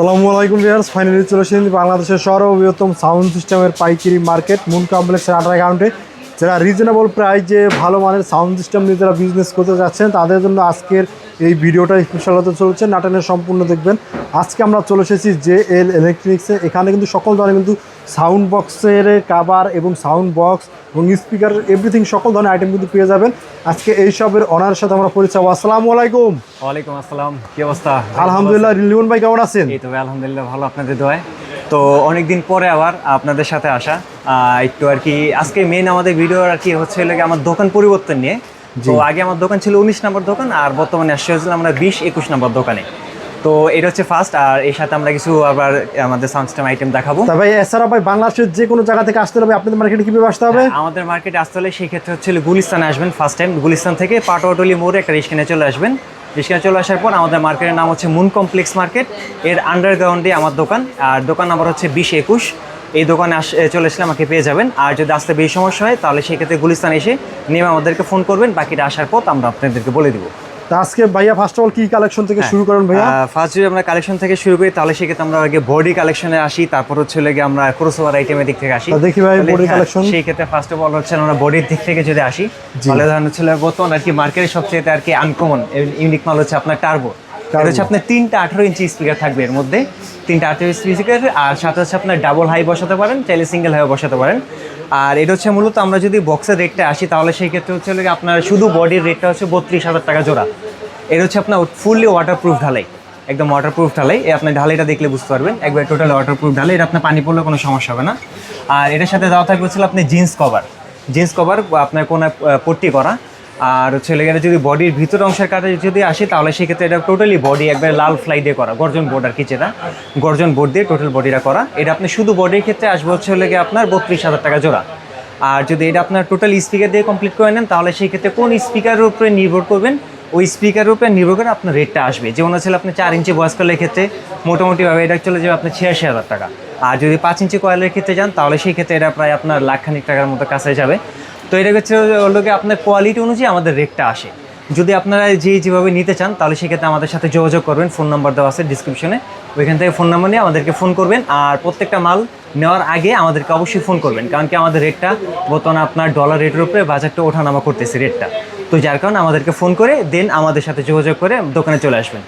আসসালামু আলাইকুম viewers finally চলে এসেছেন বাংলাদেশের সর্ববৃহত্তম সাউন্ড সিস্টেমের পাইকারি মার্কেট মুন কমপ্লেক্সের আন্ডার অ্যাকাউন্টে যারা রিজনেবল প্রাইজে ভালো মানের সাউন্ড সিস্টেম নিয়ে যারা বিজনেস করতে যাচ্ছেন, তাদের জন্য আজকের এই ভিডিওটা স্পেশাল হতে চলছে। নাটনের সম্পূর্ণ দেখবেন। আজকে আমরা চলে এসেছি জে এল ইলেকট্রনিক্সে এখানে কিন্তু সকল ধরনের কিন্তু সাউন্ড বক্সের কাভার এবং সাউন্ড বক্স এবং স্পিকার এভরিথিং সকল ধরনের আইটেম কিন্তু পেয়ে যাবেন। আজকে এই সবের অনারের সাথে আমরা পরিচয় আসসালাম আলাইকুম। ওয়ালাইকুম আসসালাম কি অবস্থা? আলহামদুলিল্লাহ লিমন ভাই কেমন আছেন? এই তো আলহামদুলিল্লাহ ভালো আপনাদের দোয়ায়। তো অনেকদিন পরে আবার আপনাদের সাথে আসা। একটু আর কি আজকে মেন আমাদের ভিডিও আর কি হচ্ছে লাগে আমার দোকান পরিবর্তন নিয়ে। তো আগে আমার দোকান ছিল উনিশ নম্বর দোকান আর বর্তমানে আসছে আমরা বিশ একুশ নম্বর দোকানে। তো এটা হচ্ছে ফার্স্ট আর এর সাথে আমরা কিছু আবার আমাদের সাউন্ড সিস্টেম আইটেম দেখাবো। তবে এছাড়া ভাই বাংলাদেশের যে কোনো জায়গা থেকে আসতে হবে আপনাদের মার্কেটে কীভাবে আসতে হবে? আমাদের মার্কেটে আসতে হলে সেই ক্ষেত্রে হচ্ছে গুলিস্তানে আসবেন ফার্স্ট টাইম গুলিস্তান থেকে পাটোয়াটলি মোড়ে একটা রিস্কানে চলে আসবেন। রিস্কানে চলে আসার পর আমাদের মার্কেটের নাম হচ্ছে মুন কমপ্লেক্স মার্কেট এর আন্ডারগ্রাউন্ডে আমার দোকান আর দোকান নাম্বার হচ্ছে বিশ একুশ। এই দোকানে আস চলে আসলে আমাকে পেয়ে যাবেন। আর যদি আসতে বেশি সমস্যা হয় তাহলে সেক্ষেত্রে গুলিস্তান এসে নেমে আমাদেরকে ফোন করবেন। বাকিটা আসার পর আমরা আপনাদেরকে বলে দিব। তা আজকে ভাইয়া ফার্স্ট অফ অল কি কালেকশন থেকে শুরু করেন ভাইয়া? ফার্স্ট যদি আমরা কালেকশন থেকে শুরু করি তাহলে সেক্ষেত্রে আমরা আগে বডি কালেকশনে আসি তারপর হচ্ছে গিয়ে আমরা ক্রসওভার আইটেমের দিক থেকে আসি। দেখি ভাই বডি body হ্যাঁ, সেই ক্ষেত্রে ফার্স্ট অফ অল হচ্ছে আমরা বডির দিক থেকে যদি আসি তাহলে ধরেন হচ্ছে বর্তমান আর কি মার্কেটে সবচেয়ে আর কি আনকমন ইউনিক মাল হচ্ছে আপনার টার্বো এটা হচ্ছে আপনার তিনটা আঠারো ইঞ্চি স্পিকার থাকবে এর মধ্যে। তিনটা আঠারো ইঞ্চি স্পিকার আর সাথে হচ্ছে আপনার ডাবল হাই বসাতে পারেন, চাইলে সিঙ্গেল হাই বসাতে পারেন। আর এটা হচ্ছে মূলত আমরা যদি বক্সের রেটটা আসি, তাহলে সেই ক্ষেত্রে হচ্ছে আপনার শুধু বডির রেটটা হচ্ছে বত্রিশ হাজার টাকা জোড়া। এটা হচ্ছে আপনার ফুললি ওয়াটারপ্রুফ ঢালাই, একদম ওয়াটারপ্রুফ ঢালাই। এই আপনি ঢালাইটা দেখলে বুঝতে পারবেন, একবার টোটাল ওয়াটারপ্রুফ ঢালাই, এটা আপনার পানি পড়লে কোনো সমস্যা হবে না। আর এটার সাথে দেওয়া থাকবে হচ্ছে আপনি জিন্স কভার জিন্স কভার আপনার কোনো পট্টি করা। আর হচ্ছে লেগে যদি বডির ভিতর অংশের কাছে যদি আসি, তাহলে সেক্ষেত্রে এটা টোটালি বডি একবার লাল ফ্লাই দিয়ে করা, গর্জন বোর্ড আর কি গর্জন বোর্ড দিয়ে টোটাল বডিটা করা। এটা আপনি শুধু বডির ক্ষেত্রে আসবে হচ্ছে লেগে আপনার বত্রিশ হাজার টাকা জোড়া। আর যদি এটা আপনার টোটাল স্পিকার দিয়ে কমপ্লিট করে নেন, তাহলে সেই ক্ষেত্রে কোন স্পিকারের উপরে নির্ভর করবেন? ওই স্পিকারের উপরে নির্ভর করে আপনার রেটটা আসবে। যেমন হচ্ছে আপনি চার ইঞ্চি বয়স কয়েলের ক্ষেত্রে মোটামুটিভাবে এটা চলে যাবে আপনার ছিয়াশি হাজার টাকা। আর যদি পাঁচ ইঞ্চি কয়েলের ক্ষেত্রে যান, তাহলে সেই ক্ষেত্রে এটা প্রায় আপনার লাখখানিক টাকার মতো কাছে যাবে। তো এটা হচ্ছে লোকে আপনার কোয়ালিটি অনুযায়ী আমাদের রেটটা আসে। যদি আপনারা যে যেভাবে নিতে চান, তাহলে সেক্ষেত্রে আমাদের সাথে যোগাযোগ করবেন। ফোন নাম্বার দেওয়া আছে ডিসক্রিপশনে ওইখান থেকে ফোন নাম্বার নিয়ে আমাদেরকে ফোন করবেন। আর প্রত্যেকটা মাল নেওয়ার আগে আমাদেরকে অবশ্যই ফোন করবেন। কারণ কি আমাদের রেটটা বর্তমানে আপনার ডলার রেটের উপরে বাজারটা ওঠানামা করতেছে রেটটা তো যার কারণে আমাদেরকে ফোন করে দেন আমাদের সাথে যোগাযোগ করে দোকানে চলে আসবেন।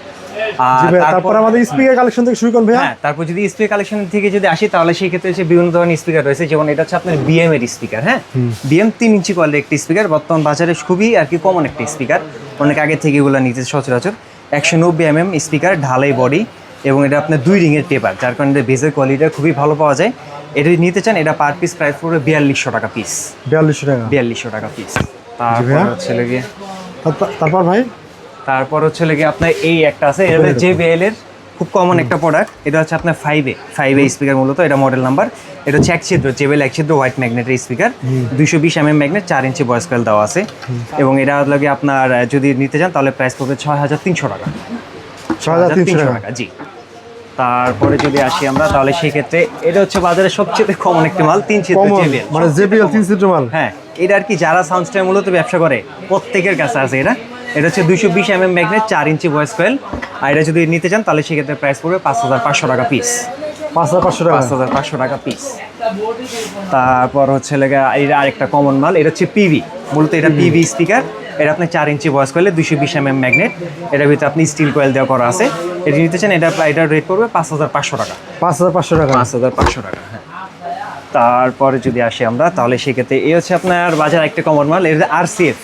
তারপর আমাদের স্পিকার কালেকশন থেকে শুরু করেন ভাইয়া। হ্যাঁ তারপর যদি স্পিকার কালেকশন থেকে যদি আসি তাহলে সেই ক্ষেত্রে হচ্ছে বিভিন্ন ধরনের স্পিকার রয়েছে। যেমন এটা হচ্ছে আপনার বিএম এর স্পিকার হ্যাঁ? বিএম তিন ইঞ্চি কোয়ালিটির একটি স্পিকার বর্তমান বাজারে খুবই আর কি কমন একটি স্পিকার অনেক আগে থেকে এগুলো নিতে সচরাচর। একশো নব্বই এম এম স্পিকার ঢালাই বডি এবং এটা আপনার দুই রিংয়ের টেপার যার কারণে বেজের কোয়ালিটিটা খুবই ভালো পাওয়া যায়। এটা নিতে চান এটা পার পিস প্রাইস পড়বে বিয়াল্লিশশো টাকা পিস বিয়াল্লিশশো টাকা। বিয়াল্লিশশো টাকা পিস তারপর। হচ্ছে তারপর- তারপর ভাই? তারপর হচ্ছে লেগে আপনার এই একটা আছে এটা হচ্ছে JBL এর খুব কমন একটা প্রোডাক্ট এটা হচ্ছে আপনার five A five A speaker মূলত এটা মডেল নাম্বার এটা হচ্ছে এক ছিদ্র জেবেল এক ছিদ্র হোয়াইট ম্যাগনেটের স্পিকার দুইশো বিশ এম এম ম্যাগনেট চার ইঞ্চি বয়স কয়েল দেওয়া আছে। এবং এটা লাগে আপনার যদি নিতে চান তাহলে প্রাইস পড়বে ছয় হাজার তিনশো টাকা। ছয় হাজার তিনশো টাকা। জি। তারপরে যদি আসি আমরা তাহলে সেই ক্ষেত্রে এটা হচ্ছে বাজারে সবচেয়ে কমন একটি মাল তিন ছিদ্র JBL মানে জেবিএল তিন সিটার মাল। হ্যাঁ এটা আর কি যারা সাউন্ড স্টাইল মূলত ব্যবসা করে প্রত্যেকের কাছে আছে এটা। এটা হচ্ছে দুইশো বিশ এম এম ম্যাগনেট চার ইঞ্চি ভয়েস কয়েল আর এটা যদি নিতে চান তাহলে সেক্ষেত্রে প্রাইস পড়বে পাঁচ হাজার পাঁচশো টাকা পিস পাঁচ হাজার পাঁচশো টাকা। পাঁচ হাজার পাঁচশো টাকা পিস তারপর হচ্ছে লেগে এটা আরেকটা কমন মাল এটা হচ্ছে পিভি মূলত এটা পিভি স্পিকার এটা আপনি চার ইঞ্চি ভয়েস কয়েলে দুইশো বিশ এম এম ম্যাগনেট এটার ভিতরে আপনি স্টিল কয়েল দেওয়া করা আছে। এটা নিতে চান এটা এটার রেট পড়বে পাঁচ হাজার পাঁচশো টাকা। পাঁচ হাজার পাঁচশো টাকা। পাঁচ হাজার পাঁচশো টাকা হ্যাঁ। তারপরে যদি আসি আমরা তাহলে সেক্ষেত্রে এই হচ্ছে আপনার বাজার একটা কমন মাল এটা আরসিএফ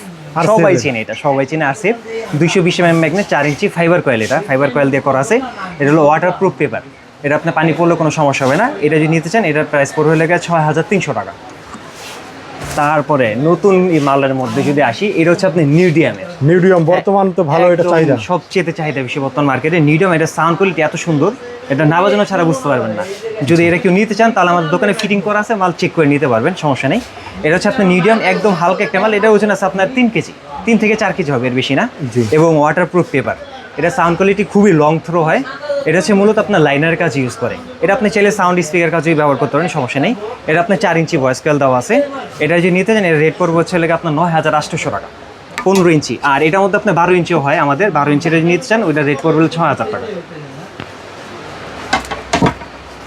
সবাই চেনে এটা সবাই চেনে আরসিএফ দুইশো বিশ এম ম্যাগনেট চার ইঞ্চি ফাইবার কয়েল এটা ফাইবার কয়েল দিয়ে করা আছে। এটা হলো ওয়াটার প্রুফ পেপার এটা আপনার পানি পড়লে কোনো সমস্যা হবে না। এটা যদি নিতে চান এটার প্রাইস পড়ে হলে গেছে ছয় হাজার তিনশো টাকা। তারপরে নতুন মালের মধ্যে যদি আসি এটা হচ্ছে আপনি মিউডিয়ামের মিডিয়াম বর্তমান তো ভালো এটা চাহিদা। সবচেয়ে চাহিদা বেশি বর্তমান মার্কেটে নিডিয়াম এটা সাউন্ড কোয়ালিটি এত সুন্দর এটা না বাজানো ছাড়া বুঝতে পারবেন না। যদি এটা কেউ নিতে চান তাহলে আমাদের দোকানে ফিটিং করা আছে মাল চেক করে নিতে পারবেন সমস্যা নেই। এটা হচ্ছে আপনার মিডিয়াম একদম হালকা একটা মাল এটা ওজন আছে আপনার তিন কেজি। তিন থেকে চার কেজি হবে এর বেশি না। এবং ওয়াটারপ্রুফ পেপার এটা সাউন্ড কোয়ালিটি খুবই লং থ্রো হয়। এটা হচ্ছে মূলত আপনার লাইনার কাজ ইউজ করে। এটা আপনি চাইলে সাউন্ড স্পিকার কাজেই ব্যবহার করতে পারেন সমস্যা নেই। এটা আপনার চার ইঞ্চি ভয়েস কয়েল দেওয়া আছে। এটা যদি নিতে চান এর রেট পড়বে হচ্ছে লেগে আপনার নয় হাজার আটশোশো টাকা। পনেরো ইঞ্চি। আর এটার মধ্যে আপনার বারো ইঞ্চিও হয় আমাদের। বারো ইঞ্চির যদি নিতে চান ওইটা রেট পড়বে ছয় হাজার টাকা।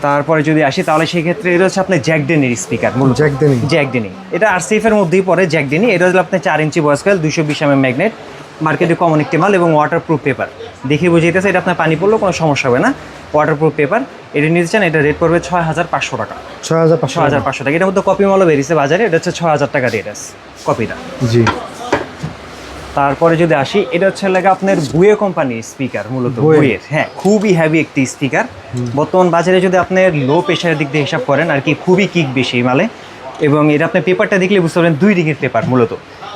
তারপরে যদি আসি তাহলে সেই ক্ষেত্রে এটা হচ্ছে আপনার জ্যাকডেনের স্পিকার মূলত। জ্যাক দেনি জ্যাকডেনি এটা আর আরসিএফ এর মধ্যেই পড়ে জ্যাকডেনি এটা হলো আপনার চার ইঞ্চি বয়স কয়েল দুশো বিশ এম ম্যাগনেট মার্কেটে কমন একটি মাল এবং ওয়াটারপ্রুফ পেপার দেখে বুঝিয়েছে এটা আপনার পানি পড়লেও কোনো সমস্যা হবে না। ওয়াটারপ্রুফ পেপার এটা নিতে চান এটা রেট পড়বে ছয় হাজার পাঁচশো টাকা। ছয় হাজার পাঁচশো হাজার পাঁচশো টাকা। এটার মধ্যে কপি মালও বেরিয়েছে বাজারে এটা হচ্ছে ছয় হাজার টাকা রেট আছে কপিটা জি। তারপরে যদি আসি এটা হচ্ছে লাগে আপনার বুয়ে কোম্পানির স্পিকার মূলত বুয়ের হ্যাঁ খুবই হ্যাভি একটি স্পিকার বর্তমান বাজারে যদি আপনি লো প্রেশারের দিক দিয়ে হিসাব করেন আর কি খুবই কিক বেশি এই মালে। এবং এটা আপনি পেপারটা দেখলে বুঝতে পারবেন দুই রিংয়ের পেপার মূলত।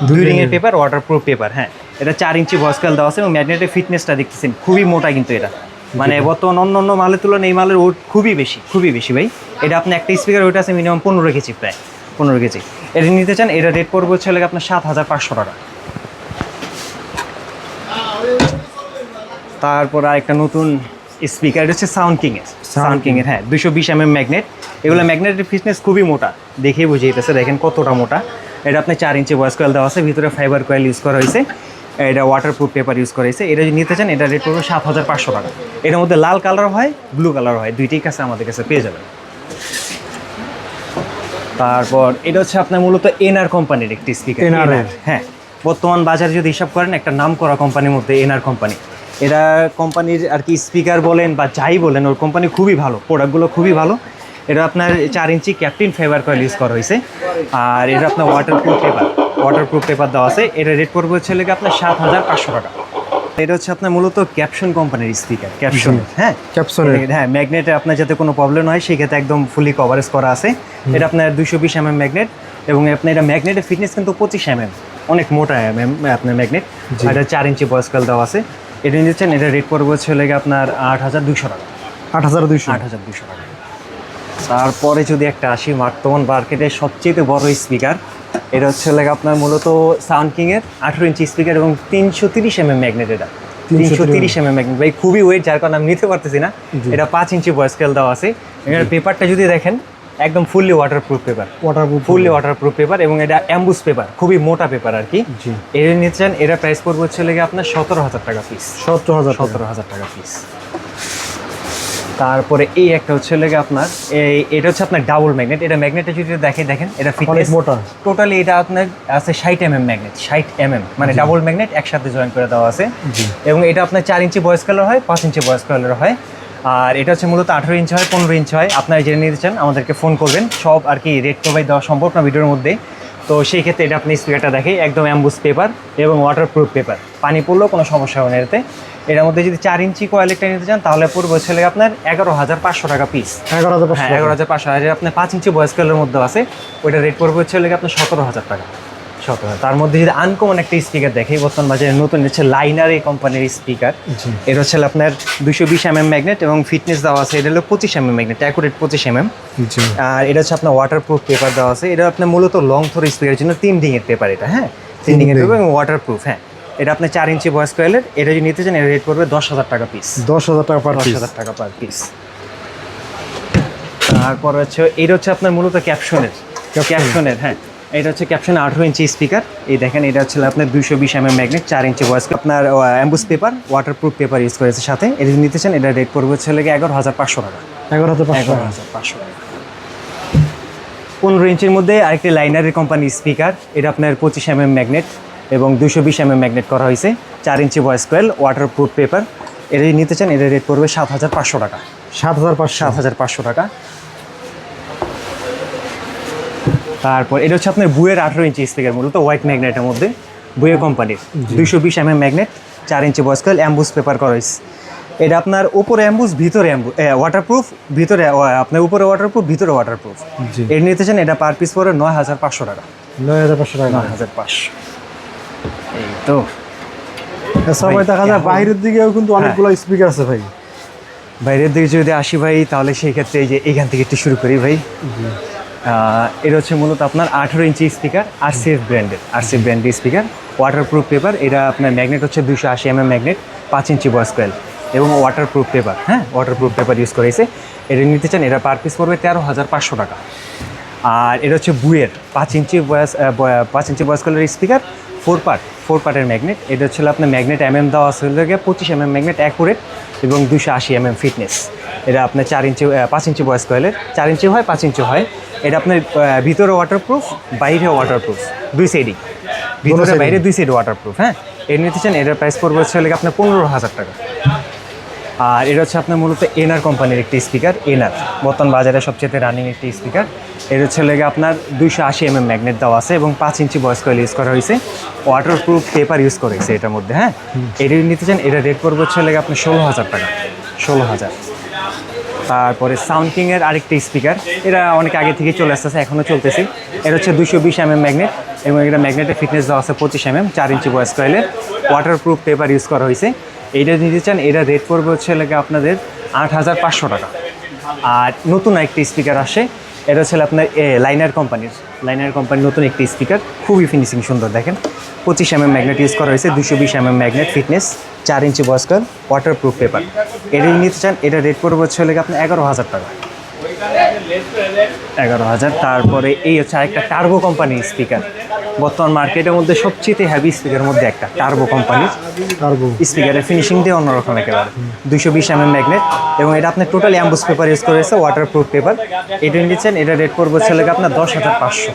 দুই রিংয়ের পেপার ওয়াটারপ্রুফ পেপার হ্যাঁ। এটা চার ইঞ্চি বয়স্কাল দেওয়া আছে এবং ম্যাগনেটের ফিটনেসটা দেখতেছেন। খুবই মোটা কিন্তু এটা। মানে বর্তমান অন্য অন্য মালের তুলনায় এই মালের ওট খুবই বেশি খুবই বেশি ভাই। এটা আপনি একটা স্পিকার ওটা আছে মিনিমাম পনেরো কেজি প্রায় পনেরো কেজি। এটা নিতে চান এটা রেট পড়বে হচ্ছে লাগে আপনার সাত হাজার পাঁচশো টাকা। তারপর আরেকটা নতুন স্পিকার এটা হচ্ছে সাউন্ড কিং এর। সাউন্ড কিং এর হ্যাঁ দুশো বিশ এম এম ম্যাগনেট এগুলো ম্যাগনেটের ফিটনেস খুবই মোটা দেখেই বুঝে যেতেছে দেখেন কতটা মোটা। এটা আপনি চার ইঞ্চি ভয়েস কয়েল দেওয়া আছে ভিতরে ফাইবার কয়েল ইউজ করা হয়েছে। এটা ওয়াটারপ্রুফ পেপার ইউজ করা হয়েছে। এটা যদি নিতে চান এটা রেট পড়বে সাত হাজার পাঁচশো টাকা। এটার মধ্যে লাল কালার হয় ব্লু কালার হয়। দুইটাই কাছে আমাদের কাছে পেয়ে যাবেন। তারপর এটা হচ্ছে আপনার মূলত এনআর কোম্পানির একটি স্পিকার এর। হ্যাঁ। বর্তমান বাজারে যদি হিসাব করেন একটা নাম করা কোম্পানির মধ্যে এনআর কোম্পানি এটা কোম্পানির আর কি স্পিকার বলেন বা যাই বলেন ওর কোম্পানি খুবই ভালো প্রোডাক্টগুলো খুবই ভালো। এটা আপনার চার ইঞ্চি ক্যাপ্টেন ফেভার কয়েল ইউজ করা হয়েছে। আর এটা আপনার ওয়াটারপ্রুফ পেপার ওয়াটারপ্রুফ পেপার দেওয়া আছে। এটা রেট পড়বে হচ্ছে লেগে আপনার সাত হাজার পাঁচশো টাকা। এটা হচ্ছে আপনার মূলত ক্যাপশন কোম্পানির স্পিকার ক্যাপশন হ্যাঁ? ক্যাপসনের হ্যাঁ ম্যাগনেটে আপনার যাতে কোনো প্রবলেম হয় সেই ক্ষেত্রে একদম ফুলি কভারেজ করা আছে। এটা আপনার দুশো বিশ এম এম ম্যাগনেট এবং আপনার এটা ম্যাগনেটের ফিটনেস কিন্তু পঁচিশ এম এম অনেক মোটা এম এম আপনার ম্যাগনেট এটা চার ইঞ্চি বয়স্কাল দেওয়া আছে। এটা নিচ্ছেন এটা রেট পড়বে হচ্ছে লেগে আপনার আট হাজার দুশো টাকা। আট হাজার দুইশো। আট হাজার দুশো টাকা। তারপরে যদি একটা আসি বর্তমান মার্কেটের সবচেয়ে বড় স্পিকার এটা হচ্ছে লেগে আপনার মূলত সাউন্ড কিংয়ের আঠেরো ইঞ্চি স্পিকার এবং তিনশো তিরিশ এম এম ম্যাগনেট এটা। তিনশো তিরিশ এম এম ম্যাগনেট ভাই খুবই ওয়েট যার কারণে আমি নিতে পারতেছি না। এটা পাঁচ ইঞ্চি বয় স্কেল দেওয়া আছে। এখানে পেপারটা যদি দেখেন একদম fully waterproof paper waterproof fully waterproof paper এবং এটা অ্যাম্বুস পেপার খুবই মোটা পেপার আর কি। জি। এটা নিচ্ছেন এটা প্রাইস পড়বে হচ্ছে লেগে আপনার সতেরো হাজার টাকা পিস সতেরো হাজার। সতেরো হাজার টাকা পিস তারপরে এই একটা হচ্ছে লেগে আপনার এই এটা হচ্ছে আপনার ডাবল ম্যাগনেট এটা ম্যাগনেটটা যদি দেখে দেখেন এটা ফিটনেস মোটা টোটালি এটা আপনার আছে ষাট এম এম ম্যাগনেট ষাট এম এম মানে ডাবল ম্যাগনেট একসাথে জয়েন করে দেওয়া আছে। এবং এটা আপনার চার ইঞ্চি বয়স কালার হয় পাঁচ ইঞ্চি বয়স কালার হয়। আর এটা হচ্ছে মূলত আঠেরো ইঞ্চি হয় পনেরো ইঞ্চি হয়। আপনারা জেনে নিতে চান আমাদেরকে ফোন করবেন। সব আর কি রেট প্রোভাইড দেওয়া সম্ভব না ভিডিওর মধ্যে তো সেই ক্ষেত্রে এটা আপনি স্পিকারটা দেখে একদম অ্যাম্বুস পেপার এবং ওয়াটারপ্রুফ পেপার পানি পড়লেও কোনো সমস্যা হবে না এতে। এটার মধ্যে যদি চার ইঞ্চি কোয়ালিটি নিতে চান তাহলে পড়বে ছেলে আপনার এগারো হাজার পাঁচশো টাকা পিস এগারো হাজার হ্যাঁ। এগারো হাজার পাঁচশো। আর আপনার পাঁচ ইঞ্চি বয়স কালের মধ্যে আছে ওইটা রেট পড়বে হচ্ছে আপনার সতেরো হাজার টাকা। সতেরো তার মধ্যে যদি আনকমন একটা স্পিকার দেখে বর্তমান বাজারে নতুন হচ্ছে লাইনার এই কোম্পানির স্পিকার। এটা হচ্ছে আপনার দুশো বিশ এম এম ম্যাগনেট এবং ফিটনেস দেওয়া আছে এটা হলো পঁচিশ এম এম ম্যাগনেট অ্যাকুরেট পঁচিশ এম এম আর এটা হচ্ছে আপনার ওয়াটারপ্রুফ পেপার দেওয়া আছে। এটা আপনার মূলত লং থ্রো স্পিকারের জন্য তিন ডিঙের পেপার এটা হ্যাঁ? তিন ডিঙের পেপার এবং ওয়াটারপ্রুফ হ্যাঁ। এটা আপনার চার ইঞ্চি বয়স কয়েলের এটা যদি নিতে চান এর রেট পড়বে দশ হাজার টাকা পিস দশ হাজার টাকা পার দশ হাজার টাকা পার পিস তারপর হচ্ছে এটা হচ্ছে আপনার মূলত ক্যাপশনের। ক্যাপশনের হ্যাঁ। এটা হচ্ছে ক্যাপশন আঠেরো ইঞ্চি স্পিকার এই দেখেন এটা হচ্ছে আপনার দুইশো বিশ এম এম ম্যাগনেট চার ইঞ্চি ভয়েস আপনার emboss paper waterproof paper use করেছে সাথে। এটা যদি নিতে চান এটা রেট পড়বে হচ্ছে লেগে এগারো হাজার পাঁচশো টাকা। এগারো হাজার এগারো হাজার পাঁচশো টাকা। পনেরো ইঞ্চির মধ্যে আরেকটি লাইনারের কোম্পানি স্পিকার এটা আপনার পঁচিশ এম এম ম্যাগনেট এবং দুশো বিশ এম এম ম্যাগনেট করা হয়েছে। চার inch voice coil waterproof paper এটা নিতে চান এটা রেট পড়বে সাত হাজার পাঁচশো টাকা। সাত হাজার পাঁচশো। সাত হাজার পাঁচশো টাকা। তারপর এটা হচ্ছে আপনার বুয়ের আঠেরো ইঞ্চি স্পিকার মূলত হোয়াইট ম্যাগনেটের মধ্যে বুয়ে কোম্পানির দুইশো বিশ এম এম ম্যাগনেট চার ইঞ্চি বয়স্কল অ্যাম্বুস পেপার করা হয়েছে এটা আপনার উপরে অ্যাম্বুস ভিতরে অ্যাম্বু ওয়াটারপ্রুফ ভিতরে আপনার উপরে ওয়াটারপ্রুফ ভিতরে ওয়াটারপ্রুফ। এর নিতে চান এটা পার পিস পরে নয় হাজার পাঁচশো টাকা। নয় হাজার পাঁচশো টাকা। নয় হাজার পাঁচশো। এই তো। সবাই দেখা যায় বাইরের দিকেও কিন্তু অনেকগুলো স্পিকার আছে ভাই। বাইরের দিকে যদি আসি ভাই তাহলে সেই ক্ষেত্রে এই যে এখান থেকে একটু শুরু করি ভাই। এটা হচ্ছে মূলত আপনার আঠেরো ইঞ্চি স্পিকার আর আরসিএফ ব্র্যান্ডের আরসিএফ ব্র্যান্ডের স্পিকার ওয়াটারপ্রুফ পেপার এটা আপনার ম্যাগনেট হচ্ছে দুশো আশি এম এম ম্যাগনেট পাঁচ ইঞ্চি বয়স কয়েল এবং ওয়াটারপ্রুফ পেপার হ্যাঁ? ওয়াটারপ্রুফ পেপার ইউজ করেছে এটা নিতে চান, এটা পার পিস পড়বে তেরো হাজার পাঁচশো টাকা। আর এটা হচ্ছে বুয়ের পাঁচ ইঞ্চি বয়স পাঁচ ইঞ্চি বয়স কলের স্পিকার ফোর পার্ট ফোর পার্টের ম্যাগনেট এটা হচ্ছে আপনার ম্যাগনেট এম এম দেওয়া আছে পঁচিশ এম এম ম্যাগনেট অ্যাকুরেট এবং দুশো আশি এম এম ফিটনেস এটা আপনার চার ইঞ্চি পাঁচ ইঞ্চি বয়স কয়েলের চার ইঞ্চি হয়, পাঁচ ইঞ্চি হয়। এটা আপনার ভিতরে ওয়াটারপ্রুফ বাইরে ওয়াটারপ্রুফ দুই সাইডই ভিতরে বাইরে দুই সাইড ওয়াটারপ্রুফ হ্যাঁ? এর নিতে চান এটার প্রাইস পড়বে হচ্ছে হলে গিয়ে আপনার পনেরো হাজার টাকা। আর এটা হচ্ছে আপনার মূলত এনআর কোম্পানির একটি স্পিকার এনআর বর্তমান বাজারে সবচেয়ে রানিং একটি স্পিকার এর হচ্ছে লেগে আপনার দুইশো আশি এম এম ম্যাগনেট দেওয়া আছে এবং পাঁচ ইঞ্চি বয়স কয়েল ইউজ করা হয়েছে। ওয়াটার প্রুফ পেপার ইউজ করা হয়েছে এটার মধ্যে হ্যাঁ? এটা নিতে চান এটা রেট পড়বে হচ্ছে লেগে আপনার ষোলো হাজার টাকা। ষোলো হাজার। তারপরে সাউন্ড কিংয়ের আরেকটি স্পিকার এটা অনেক আগে থেকে চলে আসতেছে এখনও চলতেছি। এটা হচ্ছে দুশো বিশ এম এম ম্যাগনেট এবং এটা ম্যাগনেটের ফিটনেস দেওয়া আছে পঁচিশ এম এম চার ইঞ্চি বয়স কয়েলের ওয়াটার প্রুফ পেপার ইউজ করা হয়েছে। এইটা নিতে চান, এটা রেট পড়বে হচ্ছে লেগে আপনাদের আট হাজার পাঁচশো টাকা। আর নতুন একটি স্পিকার আসে এটা ছিল আপনার লাইনার কোম্পানির লাইনার কোম্পানির নতুন একটি স্পিকার খুবই ফিনিশিং সুন্দর, দেখেন। পঁচিশ এম এম ম্যাগনেট ইউজ করা হয়েছে, দুশো বিশ এম এম ম্যাগনেট ফিটনেস চার ইঞ্চি বয়স্কার ওয়াটার প্রুফ পেপার এটা নিতে চান, এটা রেট পড়বে হচ্ছে আপনার এগারো হাজার টাকা। এগারো হাজার। তারপরে এই হচ্ছে আরেকটা টার্বো কোম্পানির স্পিকার বর্তমান মার্কেটের মধ্যে সবচেয়ে হ্যাভি স্পিকারের মধ্যে একটা টার্বো কোম্পানির টার্বো স্পিকারের ফিনিশিং দিয়ে অন্যরকম একেবারে। দুইশো বিশ এম ম্যাগনেট এবং এটা আপনার টোটালি অ্যাম্বুস পেপার ইউজ করেছে ওয়াটার প্রুফ পেপার এটা নিচ্ছেন এটা রেট পড়বে ছেলে আপনার দশ হাজার পাঁচশো।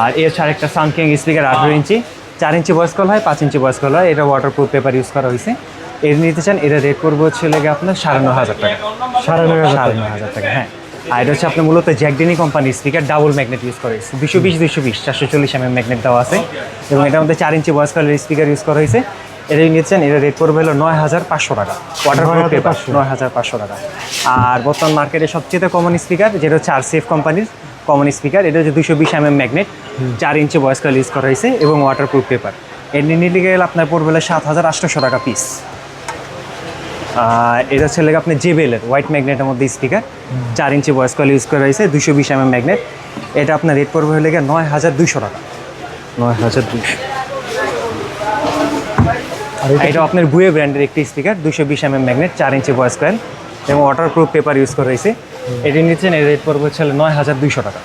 আর এর হচ্ছে আরেকটা সামকিং স্পিকার আঠেরো ইঞ্চি। চার ইঞ্চি বয়স কল হয় পাঁচ ইঞ্চি বয়স কল হয়। এটা ওয়াটার প্রুফ পেপার ইউজ করা হয়েছে। এর নিতে চান এটা রেট পড়বে হচ্ছে লেগে আপনার সাড়ে নয় হাজার টাকা। সাড়ে নয় হাজার সাড়ে নয় হাজার টাকা হ্যাঁ। আর এটা হচ্ছে আপনার মূলত জ্যাকডেনি কোম্পানির স্পিকার ডাবল ম্যাগনেট ইউজ করে দুশো বিশ দুশো বিশ চারশো চল্লিশ এম ম্যাগনেট দেওয়া আছে। এবং এটার মধ্যে চার ইঞ্চি বয়স কালের স্পিকার ইউজ করা হয়েছে। এটা নিচ্ছেন এটা রেট পড়বে হলো নয় হাজার পাঁচশো টাকা। ওয়াটার পেপার নয় হাজার পাঁচশো টাকা। আর বর্তমান মার্কেটে সবচেয়ে কমন স্পিকার যেটা হচ্ছে আর সেফ কোম্পানির কমন স্পিকার এটা হচ্ছে দুশো বিশ এম ম্যাগনেট। চার ইঞ্চি বয়স কাল ইউজ করা হয়েছে এবং ওয়াটার প্রুফ পেপার এর নিতে গেলে আপনার পড়বে হলো সাত হাজার আটশোশো টাকা পিস এটা হচ্ছে লেগে আপনার জেবেলের হোয়াইট ম্যাগনেটের মধ্যে স্পিকার চার ইঞ্চি ভয়েস কল ইউজ করা হয়েছে দুশো বিশ এম ম্যাগনেট এটা আপনার রেট পড়বে হলে গিয়ে নয় হাজার দুইশো টাকা। নয় হাজার দুইশো। আর এটা আপনার বুয়ে ব্র্যান্ডের একটি স্পিকার দুশো বিশ এম ম্যাগনেট চার ইঞ্চি ভয়েস কয়েল এবং ওয়াটার প্রুফ পেপার ইউজ করা হয়েছে। এটি নিচ্ছেন এর রেট পড়বে হচ্ছে নয় হাজার দুইশো টাকা।